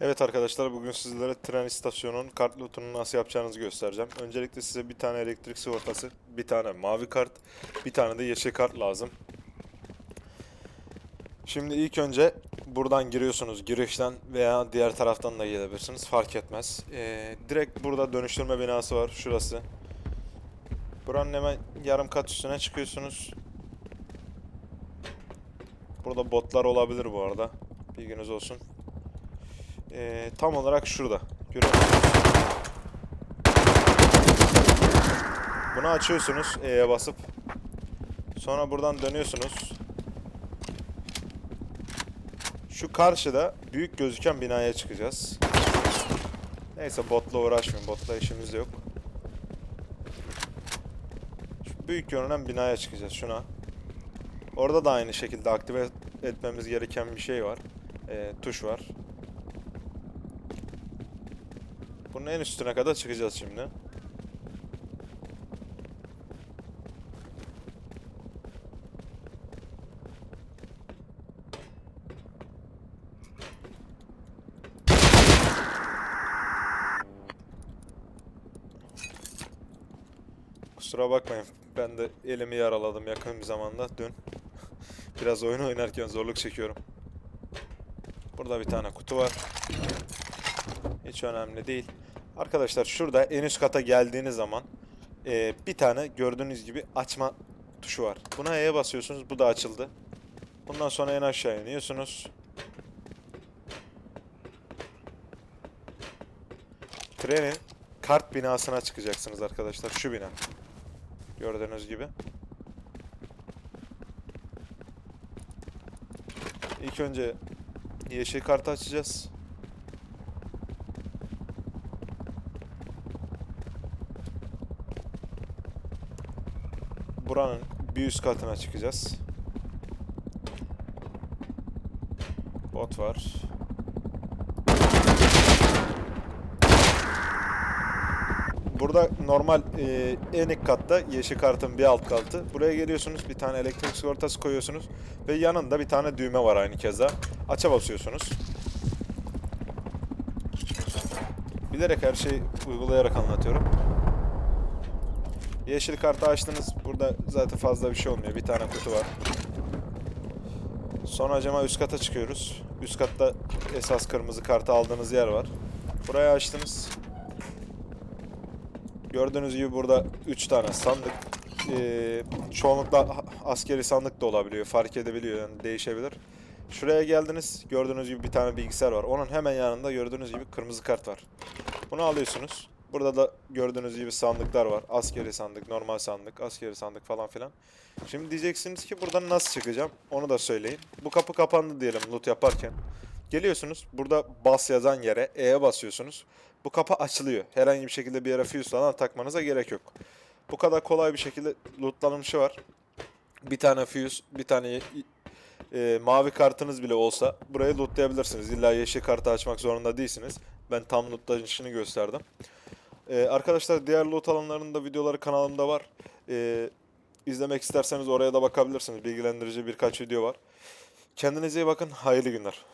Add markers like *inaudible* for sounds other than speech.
Evet arkadaşlar bugün sizlere tren istasyonunun kart lootunu nasıl yapacağınızı göstereceğim. Öncelikle size bir tane elektrik sigortası, bir tane mavi kart, bir tane de yeşil kart lazım. Şimdi ilk önce buradan giriyorsunuz girişten veya diğer taraftan da gelebilirsiniz fark etmez. Ee, direkt burada dönüştürme binası var şurası. Buranın hemen yarım kat üstüne çıkıyorsunuz. Burada botlar olabilir bu arada. Bilginiz olsun. Ee, tam olarak şurada. Bunu açıyorsunuz E'ye basıp. Sonra buradan dönüyorsunuz. Şu karşıda büyük gözüken binaya çıkacağız. Neyse botla uğraşmayın. Botla işimiz yok. Şu büyük görünen binaya çıkacağız şuna. Orada da aynı şekilde aktive etmemiz gereken bir şey var. Ee, tuş var. Bunun en üstüne kadar çıkacağız şimdi. Kusura bakmayın. Ben de elimi yaraladım yakın bir zamanda dün. *laughs* Biraz oyun oynarken zorluk çekiyorum. Burada bir tane kutu var. Hiç önemli değil. Arkadaşlar şurada en üst kata geldiğiniz zaman eee, bir tane gördüğünüz gibi açma tuşu var. Buna E'ye basıyorsunuz. Bu da açıldı. Bundan sonra en aşağı iniyorsunuz. Trenin kart binasına çıkacaksınız arkadaşlar. Şu bina. Gördüğünüz gibi. İlk önce yeşil kartı açacağız. Buranın bir üst katına çıkacağız. Bot var. Burada normal e, en ilk katta yeşil kartın bir alt katı. Buraya geliyorsunuz bir tane elektrik sigortası koyuyorsunuz ve yanında bir tane düğme var aynı keza. Aça basıyorsunuz. Bilerek her şeyi uygulayarak anlatıyorum. Yeşil kartı açtınız. Burada zaten fazla bir şey olmuyor. Bir tane kutu var. Sonra acaba üst kata çıkıyoruz. Üst katta esas kırmızı kartı aldığınız yer var. Burayı açtınız. Gördüğünüz gibi burada 3 tane sandık. Ee, çoğunlukla askeri sandık da olabiliyor. Fark edebiliyor yani değişebilir. Şuraya geldiniz. Gördüğünüz gibi bir tane bilgisayar var. Onun hemen yanında gördüğünüz gibi kırmızı kart var. Bunu alıyorsunuz. Burada da gördüğünüz gibi sandıklar var. Askeri sandık, normal sandık, askeri sandık falan filan. Şimdi diyeceksiniz ki buradan nasıl çıkacağım? Onu da söyleyin. Bu kapı kapandı diyelim loot yaparken. Geliyorsunuz. Burada bas yazan yere E'ye basıyorsunuz. Bu kapı açılıyor. Herhangi bir şekilde bir yere fuse falan takmanıza gerek yok. Bu kadar kolay bir şekilde lootlanmışı var. Bir tane fuse, bir tane e, mavi kartınız bile olsa burayı lootlayabilirsiniz. İlla yeşil kartı açmak zorunda değilsiniz. Ben tam lootlanışını gösterdim. E, arkadaşlar diğer loot alanlarının da videoları kanalımda var. E, izlemek isterseniz oraya da bakabilirsiniz. Bilgilendirici birkaç video var. Kendinize iyi bakın. Hayırlı günler.